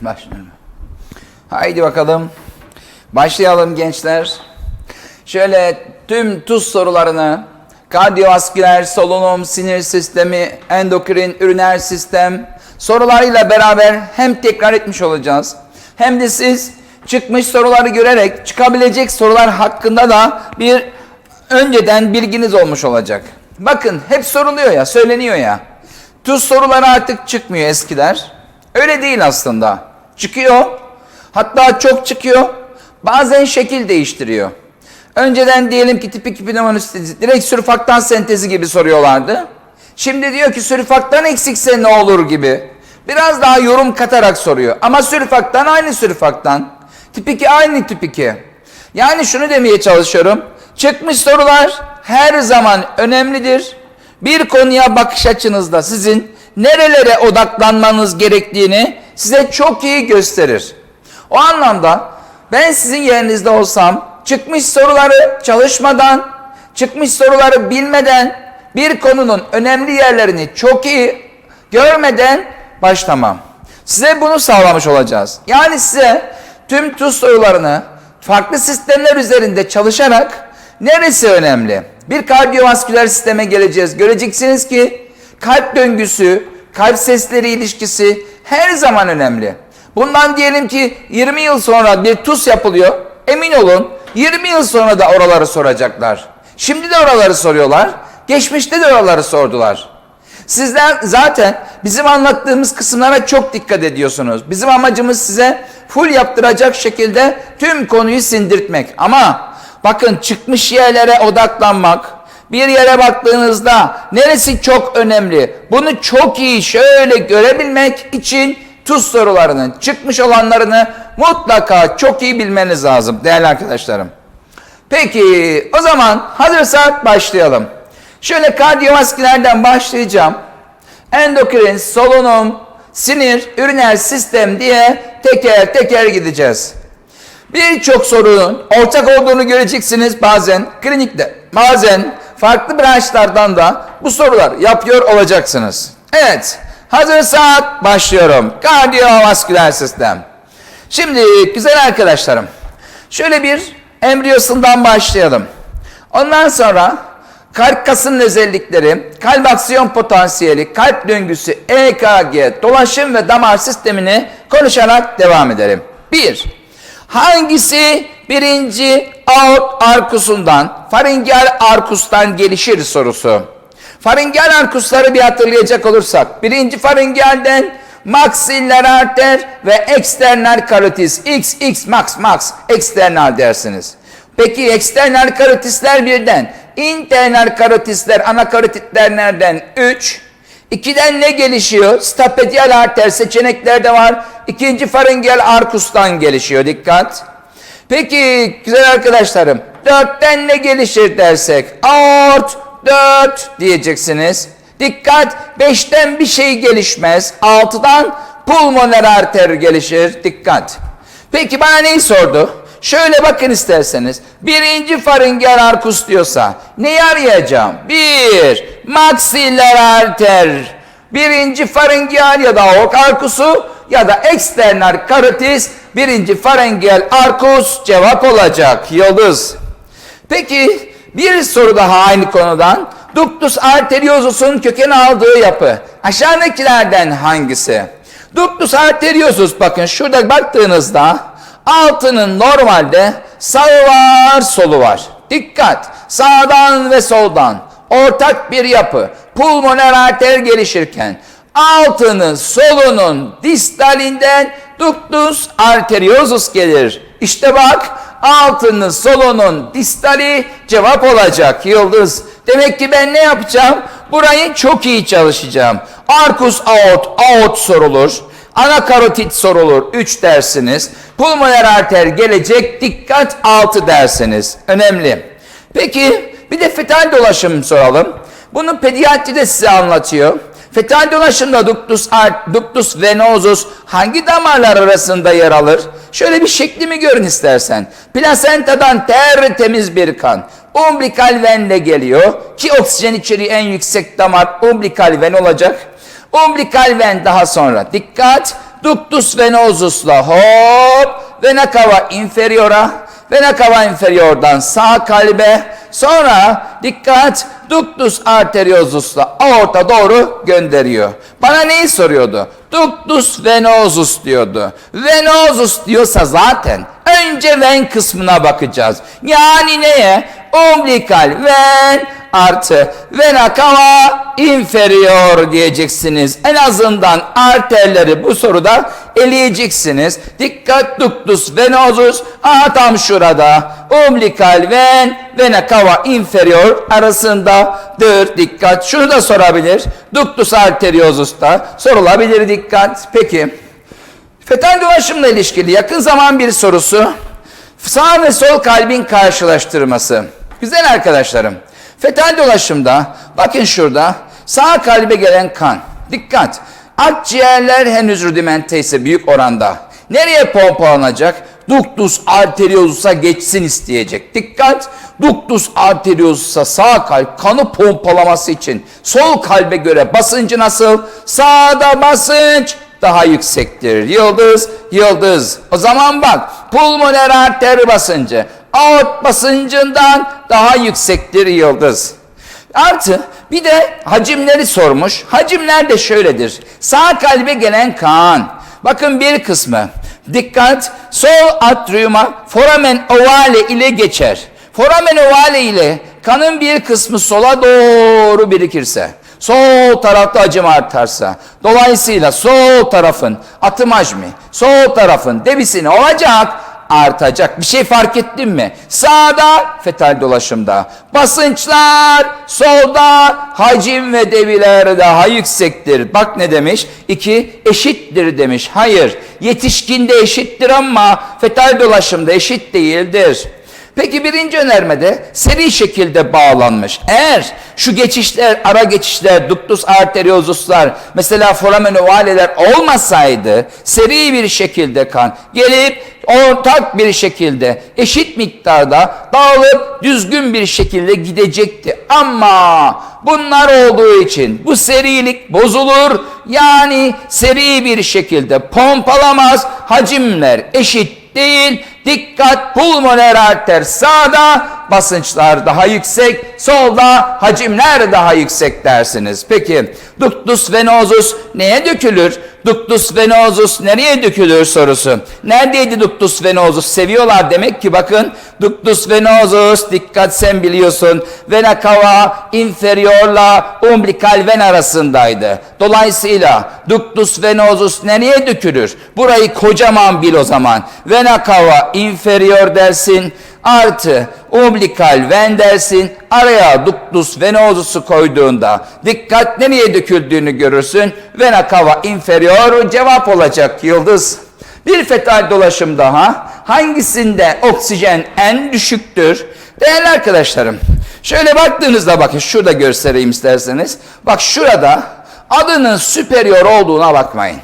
Başlıyorum. Haydi bakalım. Başlayalım gençler. Şöyle tüm tuz sorularını kardiyovasküler, solunum, sinir sistemi, endokrin, üriner sistem sorularıyla beraber hem tekrar etmiş olacağız. Hem de siz çıkmış soruları görerek çıkabilecek sorular hakkında da bir önceden bilginiz olmuş olacak. Bakın hep soruluyor ya, söyleniyor ya. Tuz soruları artık çıkmıyor eskiler. Öyle değil aslında. Çıkıyor. Hatta çok çıkıyor. Bazen şekil değiştiriyor. Önceden diyelim ki tipik pneumonistezi direkt sülfaktan sentezi gibi soruyorlardı. Şimdi diyor ki sülfaktan eksikse ne olur gibi. Biraz daha yorum katarak soruyor. Ama sülfaktan aynı sülfaktan. Tip 2 aynı tip 2. Yani şunu demeye çalışıyorum. Çıkmış sorular her zaman önemlidir. Bir konuya bakış açınızda sizin nerelere odaklanmanız gerektiğini size çok iyi gösterir. O anlamda ben sizin yerinizde olsam çıkmış soruları çalışmadan, çıkmış soruları bilmeden bir konunun önemli yerlerini çok iyi görmeden başlamam. Size bunu sağlamış olacağız. Yani size tüm tuz sorularını farklı sistemler üzerinde çalışarak neresi önemli? Bir kardiyovasküler sisteme geleceğiz. Göreceksiniz ki kalp döngüsü, kalp sesleri ilişkisi her zaman önemli. Bundan diyelim ki 20 yıl sonra bir tuz yapılıyor. Emin olun 20 yıl sonra da oraları soracaklar. Şimdi de oraları soruyorlar. Geçmişte de oraları sordular. Sizler zaten bizim anlattığımız kısımlara çok dikkat ediyorsunuz. Bizim amacımız size full yaptıracak şekilde tüm konuyu sindirtmek. Ama bakın çıkmış yerlere odaklanmak, bir yere baktığınızda neresi çok önemli? Bunu çok iyi şöyle görebilmek için tuz sorularının çıkmış olanlarını mutlaka çok iyi bilmeniz lazım değerli arkadaşlarım. Peki o zaman hazırsak başlayalım. Şöyle kardiyovaskülerden başlayacağım. Endokrin, solunum, sinir, üriner sistem diye teker teker gideceğiz. Birçok sorunun ortak olduğunu göreceksiniz bazen klinikte, bazen farklı branşlardan da bu sorular yapıyor olacaksınız. Evet, hazırsak başlıyorum. Kardiyovasküler sistem. Şimdi güzel arkadaşlarım, şöyle bir embriyosundan başlayalım. Ondan sonra kalp kasının özellikleri, kalp aksiyon potansiyeli, kalp döngüsü, EKG, dolaşım ve damar sistemini konuşarak devam edelim. 1. Hangisi birinci aort arkusundan, faringeal arkustan gelişir sorusu. Faringeal arkusları bir hatırlayacak olursak, birinci faringealden maksiller arter ve eksternal karotis, x, x, max, max, eksternal dersiniz. Peki eksternal karotisler birden, internal karotisler, ana karotitler nereden? 3. İkiden ne gelişiyor? Stapedial arter seçeneklerde var. İkinci faringeal arkustan gelişiyor. Dikkat. Peki güzel arkadaşlarım. Dörtten ne gelişir dersek? Aort dört diyeceksiniz. Dikkat. Beşten bir şey gelişmez. Altıdan pulmoner arter gelişir. Dikkat. Peki bana neyi sordu? Şöyle bakın isterseniz. Birinci faringeal arkus diyorsa neyi arayacağım? Bir, maksiller arter. Birinci faringeal ya da aort arkusu ya da eksternal karotis birinci faringeal arkus cevap olacak. Yıldız. Peki bir soru daha aynı konudan. Ductus arteriosus'un köken aldığı yapı aşağıdakilerden hangisi? Ductus arteriosus bakın şurada baktığınızda altının normalde sağı var solu var. Dikkat sağdan ve soldan ortak bir yapı pulmoner arter gelişirken altının solunun distalinden ductus arteriosus gelir. İşte bak altının solunun distali cevap olacak yıldız. Demek ki ben ne yapacağım? Burayı çok iyi çalışacağım. Arkus aort, aort sorulur. Ana karotit sorulur 3 dersiniz. Pulmoner arter gelecek dikkat 6 dersiniz. Önemli. Peki bir de fetal dolaşım soralım. Bunu pediatride size anlatıyor. Fetal dolaşımda ductus, art, ductus venosus hangi damarlar arasında yer alır? Şöyle bir şeklimi görün istersen. Plasentadan tertemiz bir kan. Umbilikal venle geliyor ki oksijen içeriği en yüksek damar umbilikal ven olacak. Umbilikal ven daha sonra dikkat ductus venosus'la hop vena cava inferiora vena cava inferiordan sağ kalbe sonra dikkat ductus arteriosus'la aorta doğru gönderiyor. Bana neyi soruyordu? Ductus venosus diyordu. Venosus diyorsa zaten önce ven kısmına bakacağız. Yani neye? Umbilical ven artı vena cava inferior diyeceksiniz. En azından arterleri bu soruda eleyeceksiniz. Dikkat ductus venosus aha tam şurada. Umbilical ven vena cava inferior arasındadır. Dikkat. Şunu da sorabilir. Ductus arteriosus da sorulabilir dikkat. Peki. Fetal dolaşımla ilişkili yakın zaman bir sorusu. Sağ ve sol kalbin karşılaştırması. Güzel arkadaşlarım. Fetal dolaşımda bakın şurada sağ kalbe gelen kan. Dikkat. Akciğerler henüz rudimente ise büyük oranda. Nereye pompalanacak? Ductus arteriosus'a geçsin isteyecek. Dikkat! Ductus arteriosus'a sağ kalp kanı pompalaması için sol kalbe göre basıncı nasıl? Sağda basınç daha yüksektir. Yıldız, yıldız. O zaman bak pulmoner arter basıncı aort basıncından daha yüksektir yıldız. Artı bir de hacimleri sormuş. Hacimler de şöyledir. Sağ kalbe gelen kan. Bakın bir kısmı. Dikkat sol atriuma foramen ovale ile geçer. Foramen ovale ile kanın bir kısmı sola doğru birikirse sol tarafta hacim artarsa dolayısıyla sol tarafın atım hacmi sol tarafın debisini olacak artacak. Bir şey fark ettin mi? Sağda fetal dolaşımda. Basınçlar solda hacim ve deviler daha yüksektir. Bak ne demiş? İki eşittir demiş. Hayır yetişkinde eşittir ama fetal dolaşımda eşit değildir. Peki birinci önermede seri şekilde bağlanmış. Eğer şu geçişler, ara geçişler, ductus arteriosuslar, mesela foramen ovaleler olmasaydı seri bir şekilde kan gelip ortak bir şekilde eşit miktarda dağılıp düzgün bir şekilde gidecekti. Ama bunlar olduğu için bu serilik bozulur. Yani seri bir şekilde pompalamaz. Hacimler eşit değil. Dikkat pulmoner arter sağda basınçlar daha yüksek, solda hacimler daha yüksek dersiniz. Peki ductus venosus neye dökülür? Ductus venosus nereye dökülür sorusu. Neredeydi ductus venosus? Seviyorlar demek ki bakın. Ductus venosus dikkat sen biliyorsun. Vena cava inferiorla umbilical ven arasındaydı. Dolayısıyla ductus venosus nereye dökülür? Burayı kocaman bil o zaman. Vena cava inferior dersin artı umbilical ven dersin araya ductus venosus'u koyduğunda dikkat nereye döküldüğünü görürsün. Vena cava inferior cevap olacak yıldız. Bir fetal dolaşım daha. Hangisinde oksijen en düşüktür? Değerli arkadaşlarım şöyle baktığınızda bakın şurada göstereyim isterseniz. Bak şurada adının superior olduğuna bakmayın.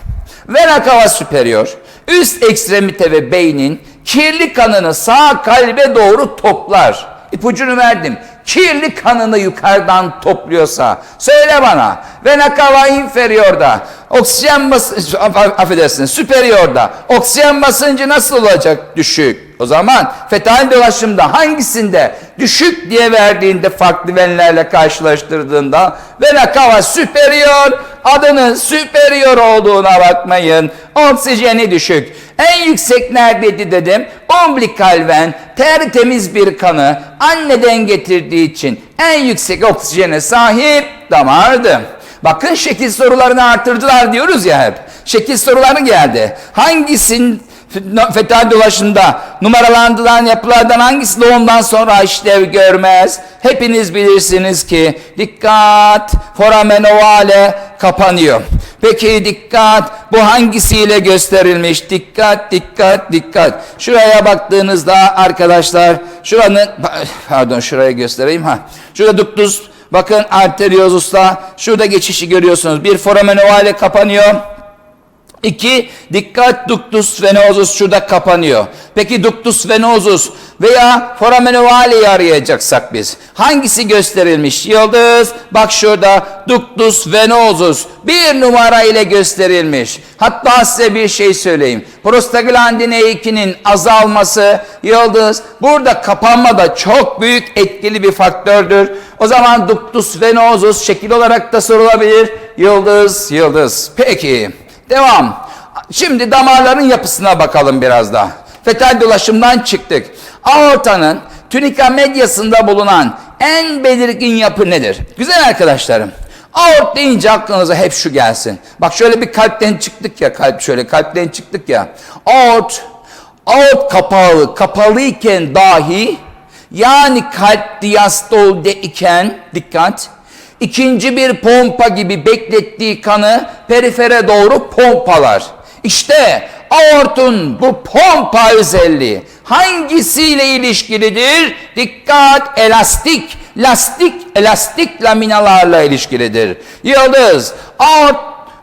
Vena cava superior. Üst ekstremite ve beynin kirli kanını sağ kalbe doğru toplar. İpucunu verdim. Kirli kanını yukarıdan topluyorsa söyle bana. Vena cava inferiorda oksijen basıncı affedersiniz superiorda oksijen basıncı nasıl olacak? Düşük. O zaman fetal dolaşımda hangisinde düşük diye verdiğinde farklı venlerle karşılaştırdığında vena cava superior adının superior olduğuna bakmayın. Oksijeni düşük. En yüksek neredeydi dedim? Umbilical ven tertemiz bir kanı anneden getirdiği için en yüksek oksijene sahip damardı. Bakın şekil sorularını artırdılar diyoruz ya hep. Şekil soruları geldi. Hangisinin fetal dolaşımda numaralandıran yapılardan hangisi doğumdan sonra işlev görmez? Hepiniz bilirsiniz ki dikkat foramen ovale kapanıyor. Peki dikkat bu hangisiyle gösterilmiş? Dikkat dikkat dikkat. Şuraya baktığınızda arkadaşlar şuranın pardon şuraya göstereyim ha. Şurada ductus bakın arteriosus'ta şurada geçişi görüyorsunuz. Bir foramen ovale kapanıyor. İki, dikkat ductus venosus şurada kapanıyor. Peki ductus venosus veya foramen ovale'yi arayacaksak biz. Hangisi gösterilmiş? Yıldız bak şurada ductus venosus bir numara ile gösterilmiş. Hatta size bir şey söyleyeyim. Prostaglandin E2'nin azalması yıldız burada kapanma da çok büyük etkili bir faktördür. O zaman ductus venosus şekil olarak da sorulabilir. Yıldız, yıldız. Peki. Devam. Şimdi damarların yapısına bakalım biraz da. Fetal dolaşımdan çıktık. Aortanın tünika medyasında bulunan en belirgin yapı nedir? Güzel arkadaşlarım. Aort deyince aklınıza hep şu gelsin. Bak şöyle bir kalpten çıktık ya kalp şöyle kalpten çıktık ya. Aort, aort kapağı kapalıyken dahi yani kalp diastolde iken dikkat ikinci bir pompa gibi beklettiği kanı perifere doğru pompalar. İşte aortun bu pompa özelliği hangisiyle ilişkilidir? Dikkat elastik, lastik, elastik laminalarla ilişkilidir. Yıldız, aort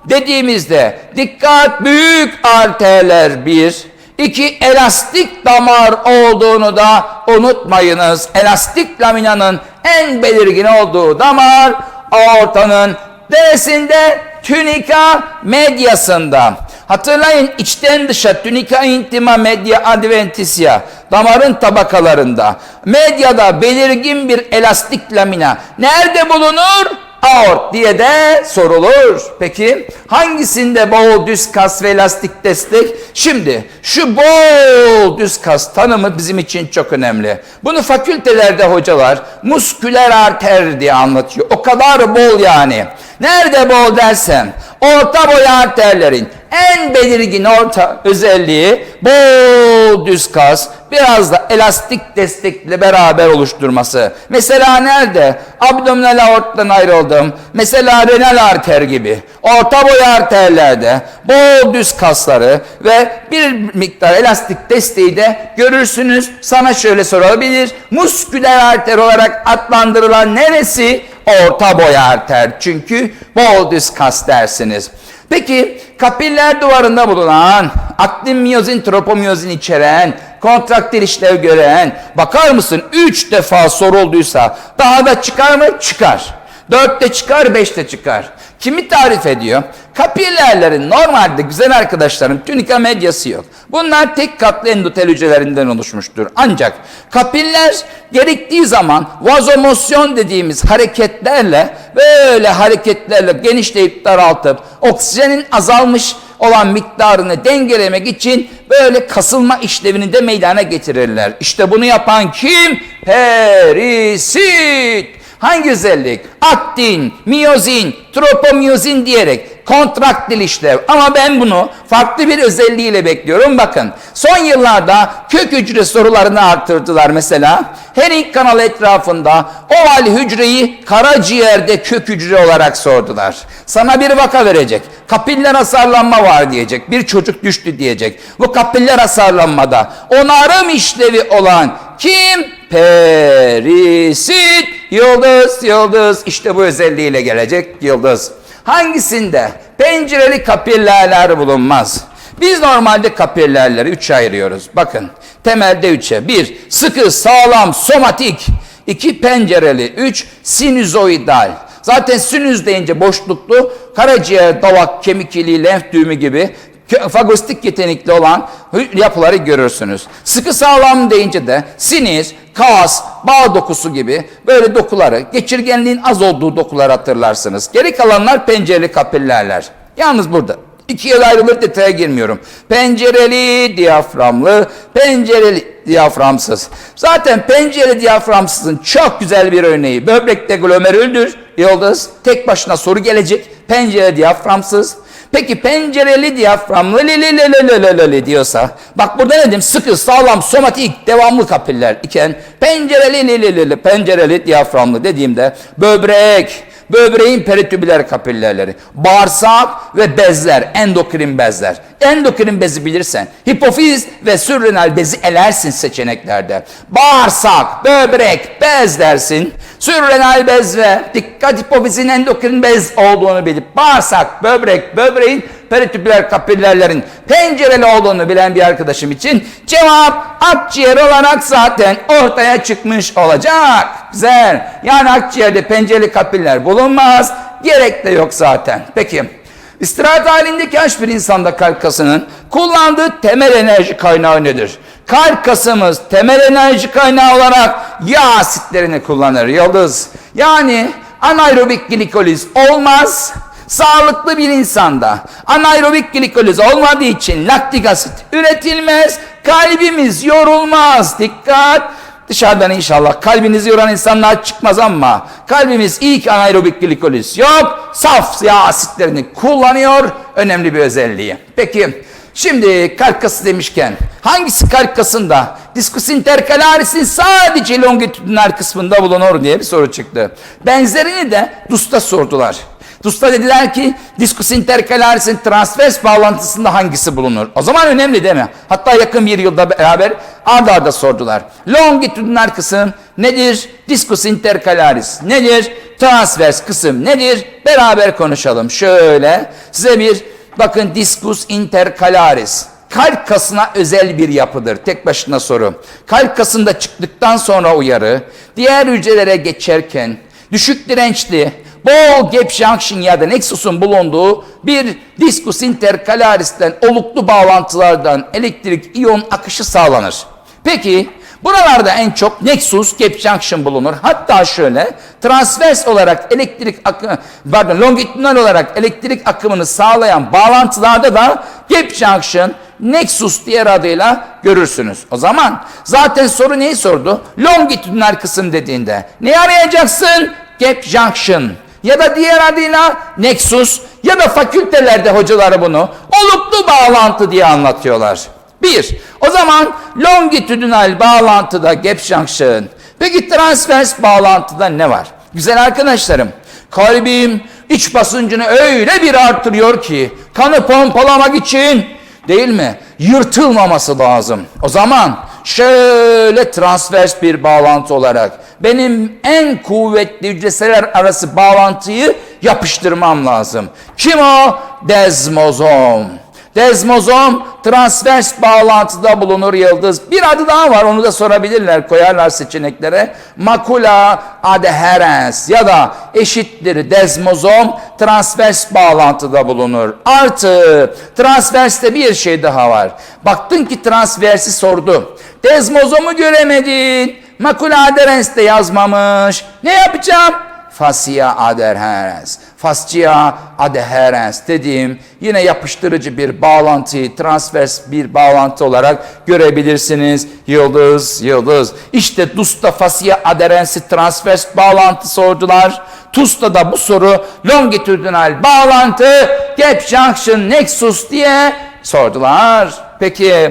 dediğimizde dikkat büyük arterler bir, iki elastik damar olduğunu da unutmayınız. Elastik laminanın en belirgin olduğu damar aortanın neresinde? Tünika medyasında. Hatırlayın içten dışa tünika intima media adventitia damarın tabakalarında. Medyada belirgin bir elastik lamina nerede bulunur? Aort diye de sorulur. Peki hangisinde bol düz kas ve elastik destek? Şimdi şu bol düz kas tanımı bizim için çok önemli. Bunu fakültelerde hocalar musküler arter diye anlatıyor. O kadar bol yani. Nerede bol dersem orta boy arterlerin en belirgin orta özelliği bol düz kas biraz da elastik destekle beraber oluşturması. Mesela nerede? Abdominal aorttan ayrıldım. Mesela renal arter gibi. Orta boy arterlerde bol düz kasları ve bir miktar elastik desteği de görürsünüz. Sana şöyle sorulabilir. Musküler arter olarak adlandırılan neresi? Orta boy arter. Çünkü bol düz kas dersiniz. Peki kapiller duvarında bulunan aktin miyozin tropomiyozin içeren kontraktil işlev gören bakar mısın 3 defa sorulduysa daha da çıkar mı? Çıkar. 4'te çıkar 5'te çıkar. Kimi tarif ediyor? Kapillerlerin normalde güzel arkadaşlarım tünika medyası yok. Bunlar tek katlı endotel hücrelerinden oluşmuştur. Ancak kapiller gerektiği zaman vazomosyon dediğimiz hareketlerle böyle hareketlerle genişleyip daraltıp oksijenin azalmış olan miktarını dengelemek için böyle kasılma işlevini de meydana getirirler. İşte bunu yapan kim? Perisit. Hangi özellik? Aktin, miyozin, tropomiyozin diyerek kontraktil işlev. Ama ben bunu farklı bir özelliğiyle bekliyorum. Bakın son yıllarda kök hücre sorularını arttırdılar mesela. Herring kanal etrafında oval hücreyi karaciğerde kök hücre olarak sordular. Sana bir vaka verecek. Kapiller hasarlanma var diyecek. Bir çocuk düştü diyecek. Bu kapiller hasarlanmada onarım işlevi olan kim? Perisit. Yıldız, yıldız. İşte bu özelliğiyle gelecek yıldız. Hangisinde pencereli kapillerler bulunmaz? Biz normalde kapillerleri üçe ayırıyoruz. Bakın temelde üçe. Bir, sıkı, sağlam, somatik. İki, pencereli. Üç, sinüzoidal. Zaten sinüz deyince boşluklu, karaciğer, dalak, kemik iliği, lenf düğümü gibi fagostik yetenekli olan yapıları görürsünüz. Sıkı sağlam deyince de sinir, kas, bağ dokusu gibi böyle dokuları, geçirgenliğin az olduğu dokuları hatırlarsınız. Geri kalanlar pencereli kapillerler. Yalnız burada ikiye ayrılır detaya girmiyorum. Pencereli diyaframlı, pencereli diyaframsız. Zaten pencereli diyaframsızın çok güzel bir örneği. Böbrekte glomerüldür. Yıldız tek başına soru gelecek. Pencere diyaframsız. Peki pencereli diyaframlı li li li li li li li diyorsa bak burada dedim sıkı sağlam somatik devamlı kapiller iken pencereli li li li li pencereli diyaframlı dediğimde böbrek böbreğin peritübüler kapillerleri, bağırsak ve bezler, endokrin bezler. Endokrin bezi bilirsen, hipofiz ve sürrenal bezi elersin seçeneklerde. Bağırsak, böbrek, bez dersin. Sürrenal bez ve dikkat hipofizin endokrin bez olduğunu bilip bağırsak, böbrek, böbreğin peritübüler kapillerlerin pencereli olduğunu bilen bir arkadaşım için cevap akciğer olarak zaten ortaya çıkmış olacak. Güzel. Yani akciğerde pencereli kapiller bulunmaz. Gerek de yok zaten. Peki. İstirahat halindeki aç bir insanda kalp kasının kullandığı temel enerji kaynağı nedir? Kalp kasımız temel enerji kaynağı olarak yağ asitlerini kullanır Yıldız. Yani anaerobik glikoliz olmaz. Sağlıklı bir insanda anaerobik glikoliz olmadığı için laktik asit üretilmez. Kalbimiz yorulmaz. Dikkat! Dışarıdan inşallah kalbinizi yoran insanlar çıkmaz ama kalbimiz ilk anaerobik glikoliz yok. Saf yağ asitlerini kullanıyor. Önemli bir özelliği. Peki şimdi kalp demişken hangisi kalp kasında diskus intercalaris'in sadece longitudinal kısmında bulunur diye bir soru çıktı. Benzerini de DUS'ta sordular. DUS'ta dediler ki diskus intercalaris'in transvers bağlantısında hangisi bulunur? O zaman önemli değil mi? Hatta yakın bir yılda beraber arda arda sordular. Longitudinal kısım nedir? Diskus intercalaris nedir? Transvers kısım nedir? Beraber konuşalım. Şöyle size bir bakın diskus intercalaris. Kalp kasına özel bir yapıdır. Tek başına soru. Kalp kasında çıktıktan sonra uyarı, diğer hücrelere geçerken düşük dirençli, bol junction ya da nexus'un bulunduğu bir diskus intercalaris'ten oluklu bağlantılardan elektrik iyon akışı sağlanır. Peki buralarda en çok nexus gap junction bulunur. Hatta şöyle transvers olarak elektrik akı, pardon longitudinal olarak elektrik akımını sağlayan bağlantılarda da gap junction Nexus diğer adıyla görürsünüz. O zaman zaten soru neyi sordu? Longitudinal kısım dediğinde ne arayacaksın? Gap junction ya da diğer adıyla Nexus ya da fakültelerde hocaları bunu oluklu bağlantı diye anlatıyorlar. Bir, o zaman longitudinal bağlantıda gap junction. Peki transvers bağlantıda ne var? Güzel arkadaşlarım, kalbim iç basıncını öyle bir artırıyor ki kanı pompalamak için değil mi? Yırtılmaması lazım. O zaman şöyle transvers bir bağlantı olarak benim en kuvvetli hücreler arası bağlantıyı yapıştırmam lazım. Kim o? Dezmozom. Dezmozom transvers bağlantıda bulunur yıldız. Bir adı daha var onu da sorabilirler koyarlar seçeneklere. Makula adherens ya da eşittir dezmozom transvers bağlantıda bulunur. Artı transverste bir şey daha var. Baktın ki transversi sordu. Dezmozomu göremedin. Makula adherens de yazmamış. Ne yapacağım? fascia adherens, fascia adherens dediğim yine yapıştırıcı bir bağlantıyı transvers bir bağlantı olarak görebilirsiniz. Yıldız, yıldız. İşte DUS'ta fascia adherensi transvers bağlantı sordular. TUS'ta da bu soru longitudinal bağlantı, gap junction nexus diye sordular. Peki